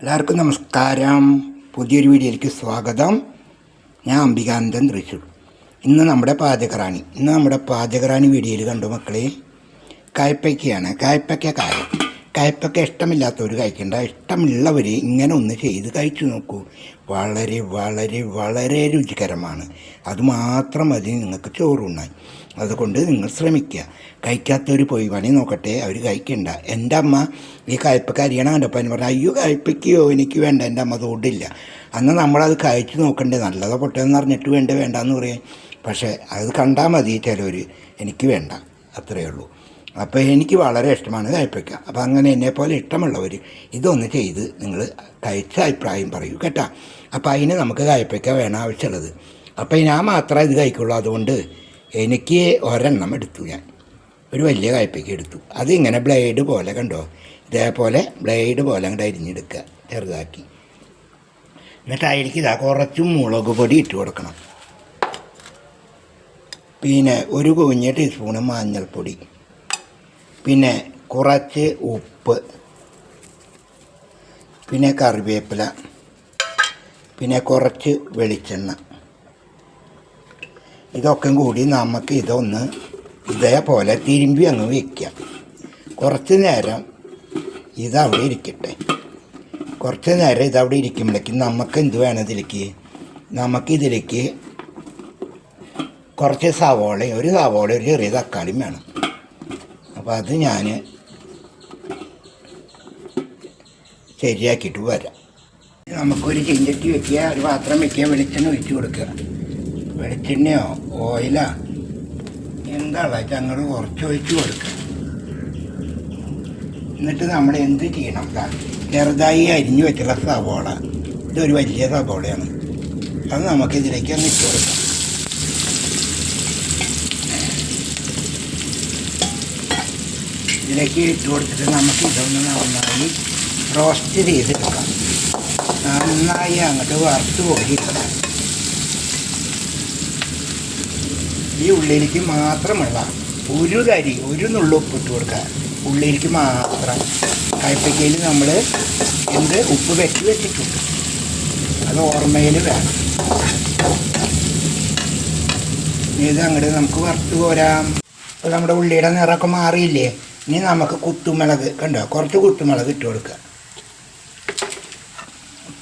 എല്ലാവർക്കും നമസ്കാരം. പുതിയൊരു വീഡിയോയിലേക്ക് സ്വാഗതം. ഞാൻ അംബികാനന്ദൻ തൃശ്ശൂർ. ഇന്ന് നമ്മുടെ പാചകറാണി. ഇന്ന് നമ്മുടെ പാചകറാണി വീഡിയോയിൽ കണ്ടു മക്കളെ കായ്പയ്ക്കയാണ്. കായ്പയ്ക്ക കായം. കായ്പയ്ക്ക ഇഷ്ടമില്ലാത്തവർ കഴിക്കണ്ട. ഇഷ്ടമുള്ളവർ ഇങ്ങനെ ഒന്ന് ചെയ്ത് കഴിച്ചു നോക്കൂ. വളരെ വളരെ വളരെ രുചികരമാണ്. അതുമാത്രം മതി നിങ്ങൾക്ക് ചോറുണ്ണാൻ അതുകൊണ്ട് നിങ്ങൾ ശ്രമിക്കുക. കഴിക്കാത്തവർ പോയി പണി നോക്കട്ടെ. അവർ കഴിക്കണ്ട. എന്റെ അമ്മ ഈ കയ്പ്പൊക്കെ അരിയണം കണ്ടപ്പോൾ പറഞ്ഞു അയ്യോ കായ്പയ്ക്കയോ എനിക്ക് വേണ്ട. എന്റെ അമ്മ തോടില്ല. അന്ന് നമ്മളത് കഴിച്ചു നോക്കണ്ടേ. നല്ലതോ പൊട്ടതെന്ന് പറഞ്ഞിട്ട് വേണ്ട വേണ്ടെന്ന് പറയാൻ. പക്ഷേ അത് കണ്ടാൽ മതി ചിലവർ എനിക്ക് വേണ്ട. അത്രയേ ഉള്ളൂ. അപ്പോൾ എനിക്ക് വളരെ ഇഷ്ടമാണ് കായ്പയ്ക്ക അപ്പോൾ അങ്ങനെ എന്നെപ്പോലെ ഇഷ്ടമുള്ളവർ ഇതൊന്ന് ചെയ്ത് നിങ്ങൾ കഴിച്ച അഭിപ്രായം പറയൂ കേട്ടോ. അപ്പോൾ അതിന് നമുക്ക് കായ്പയ്ക്ക വേണം ആവശ്യമുള്ളത്. അപ്പോൾ ഞാൻ മാത്രമേ ഇത് കഴിക്കുള്ളൂ. അതുകൊണ്ട് എനിക്ക് ഒരെണ്ണം എടുത്തു ഞാൻ. ഒരു വലിയ കായ്പയ്ക്ക് എടുത്തു. അതിങ്ങനെ ബ്ലേഡ് പോലെ കണ്ടോ? ഇതേപോലെ ബ്ലേഡ് പോലെ അങ്ങോട്ട് അരിഞ്ഞെടുക്കുക ചെറുതാക്കി. എന്നിട്ട് അതിലേക്ക് ഇതാ കുറച്ച് മുളക് പൊടി ഇട്ട് കൊടുക്കണം. പിന്നെ ഒരു കുഞ്ഞ ടീസ്പൂണ് മഞ്ഞൾപ്പൊടി. പിന്നെ കുറച്ച് ഉപ്പ് പിന്നെ കറിവേപ്പില പിന്നെ കുറച്ച് വെളിച്ചെണ്ണ. ഇതൊക്കെ കൂടി നമുക്ക് ഇതൊന്ന് ഇതേപോലെ തിരുമ്പി അങ്ങ് വയ്ക്കാം കുറച്ച് നേരം ഇതവിടെ ഇരിക്കട്ടെ. കുറച്ച് നേരം ഇതവിടെ ഇരിക്കുമ്പോഴേക്കും നമുക്ക് എന്ത് വേണം ഇതിലേക്ക്? നമുക്കിതിലേക്ക് കുറച്ച് സവോളയും ഒരു സവോള ഒരു ചെറിയ തക്കാളിയും വേണം. അപ്പോൾ അത് ഞാൻ ശരിയാക്കിയിട്ട് വരാം. നമുക്കൊരു ചിഞ്ചട്ടി വെക്കുക ഒരു പാത്രം വെക്കുക വെളിച്ചെണ്ണ ഒഴിച്ച് കൊടുക്കുക. വെളിച്ചെണ്ണയോ ഓയിലോ എന്താണെന്ന് വെച്ചാൽ അങ്ങോട്ട് കുറച്ച് ഒഴിച്ച് കൊടുക്കുക. എന്നിട്ട് നമ്മൾ എന്ത് ചെയ്യണം ചെറുതായി അരിഞ്ഞു വെച്ചുള്ള സവോള. ഇതൊരു വലിയ സവോളയാണ്. അത് നമുക്കിതിലേക്ക് ഒന്ന് ഇട്ട് കൊടുക്കാം. ഇതിലേക്ക് ഇട്ട് കൊടുത്തിട്ട് നമുക്ക് ഇതൊന്ന് നന്നായി റോസ്റ്റ് ചെയ്തെടുക്കാം. നന്നായി അങ്ങോട്ട് വറുത്ത് കോരിയെടുക്കാം ഈ ഉള്ളിലേക്ക് മാത്രമുള്ള ഒരു കരി ഒരു നുള്ളു ഉപ്പ് ഇട്ട് കൊടുക്കുക. ഉള്ളിലേക്ക് മാത്രം. കയ്പ്പയ്ക്കയിൽ നമ്മൾ എന്ത്? ഉപ്പ് വെച്ച് വെച്ചിട്ടുണ്ട്. അത് ഓർമ്മയിൽ വേണം. ഇത് അങ്ങോട്ട് നമുക്ക് വറുത്ത് പോരാം ഇപ്പോൾ നമ്മുടെ ഉള്ളിയുടെ നിറമൊക്കെ മാറിയില്ലേ? ഇനി നമുക്ക് കുത്തുമുളക് കണ്ടോ? കുറച്ച് കുത്തുമുളക് ഇട്ട് കൊടുക്കുക.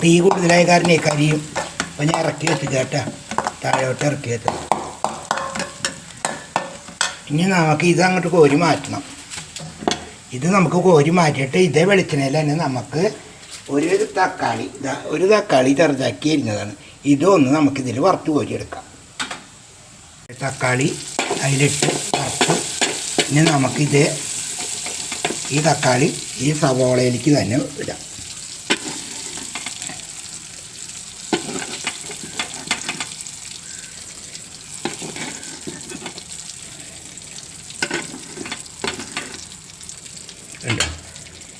തീ കൂടുതലായ കാരണം ഈ കരിയും അപ്പം ഞാൻ ഇറക്കി വെച്ചു കേട്ടോ. താഴോട്ട് ഇറക്കി വെച്ചത്. ഇനി നമുക്ക് ഇത് അങ്ങോട്ട് കോരി മാറ്റണം. ഇത് നമുക്ക് കോരി മാറ്റിയിട്ട് ഇതേ വെളിച്ചെണ്ണയിൽ തന്നെ നമുക്ക് ഒരു തക്കാളി ഒരു തക്കാളി ചെറുതാക്കി അരിഞ്ഞതാണ്. ഇതൊന്ന് നമുക്കിതിൽ വറുത്ത് കോരിയെടുക്കാം തക്കാളി അതിലിട്ട് വറുത്ത് ഇനി നമുക്കിത് ഈ തക്കാളി ഈ സവോളയിലേക്ക് തന്നെ ഇടാം.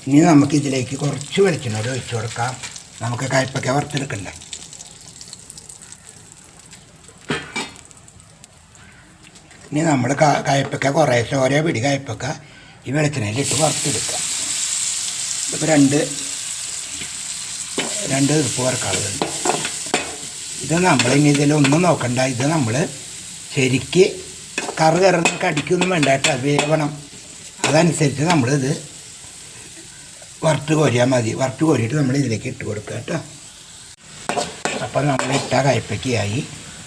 ഇനി നമുക്ക് ഇതിലേക്ക് കുറച്ച് വെളിച്ചെണ്ണ ഒരു ഒഴിച്ചു കൊടുക്കാം. നമുക്ക് കയ്പ്പൊക്കെ വറുത്തെടുക്കണ്ടേ? ഇനി നമ്മൾ കയ്പ്പൊക്കെ കുറേശ്ശെ ഓരോ പിടി കയ്പൊക്ക ഈ വെളിച്ചെണ്ണയിലിട്ട് വറുത്തെടുക്കാം ഇതിപ്പോൾ രണ്ട് രണ്ട് ഉപ്പ് വറക്കാളുകളുണ്ട് ഇത് നമ്മൾ ഇനി ഇതിലൊന്നും നോക്കണ്ട. ഇത് നമ്മൾ ശരിക്ക് കറ് കറന്ന് കടിക്കൊന്നും വേണ്ട കേട്ടോ. വേവണം. അതനുസരിച്ച് നമ്മളിത് വറുത്ത് കോരിയാൽ മതി. വറുത്ത് കോരിയിട്ട് നമ്മൾ ഇതിലേക്ക് ഇട്ട് കൊടുക്കുക കേട്ടോ. അപ്പോൾ നമ്മൾ ഇട്ട കയ്പ്പയ്ക്കായി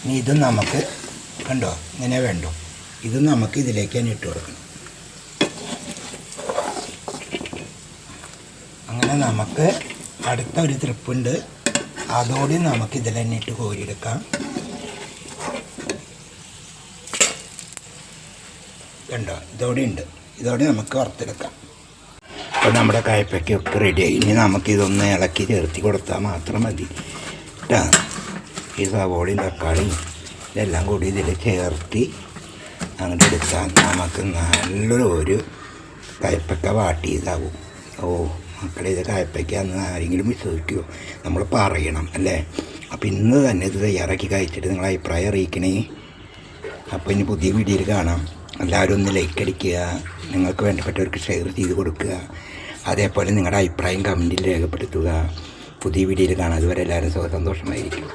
ഇനി ഇതും നമുക്ക് കണ്ടോ? ഇങ്ങനെ വേണ്ടോ? ഇതും നമുക്ക് ഇതിലേക്ക് തന്നെ ഇട്ട് കൊടുക്കണം. അങ്ങനെ നമുക്ക് അടുത്ത ഒരു ട്രിപ്പുണ്ട് അതോടെ നമുക്ക് ഇതിൽ തന്നെ ഇട്ട് കോരിയെടുക്കാം. കണ്ടോ? ഇതോടെ ഉണ്ട്. ഇതോടെ നമുക്ക് വറുത്തെടുക്കാം. അപ്പോൾ നമ്മുടെ കായ്പയ്ക്കൊക്കെ റെഡിയായി ഇനി നമുക്കിതൊന്ന് ഇളക്കി ചേർത്തി കൊടുത്താൽ മാത്രം മതി. കേട്ടാ ഈ സവോളയും തക്കാളിയും ഇതെല്ലാം കൂടി ഇതിൽ ചേർത്തി അങ്ങോട്ട് എടുത്താൽ നമുക്ക് നല്ലൊരു ഒരു വാട്ടി വാട്ടിയതാവും ഓ. മക്കളെ ഇത് കയ്പയ്ക്ക എന്ന് ആരെങ്കിലും വിശ്വസിക്കുമോ നമ്മൾ പറയണം അല്ലേ? അപ്പം ഇന്ന് തന്നെ ഇത് തയ്യാറാക്കി കഴിച്ചിട്ട് നിങ്ങൾ അഭിപ്രായം അറിയിക്കണേ. അപ്പോൾ ഇനി പുതിയ വീഡിയോയിൽ കാണാം. എല്ലാവരും ഒന്ന് ലൈക്ക് അടിക്കുക നിങ്ങൾക്ക് വേണ്ടപ്പെട്ടവർക്ക് ഷെയർ ചെയ്ത് കൊടുക്കുക അതേപോലെ നിങ്ങളുടെ അഭിപ്രായം കമന്റിൽ രേഖപ്പെടുത്തുക. പുതിയ വീഡിയോയിൽ കാണാം. അതുവരെ എല്ലാവരും സന്തോഷമായിരിക്കും.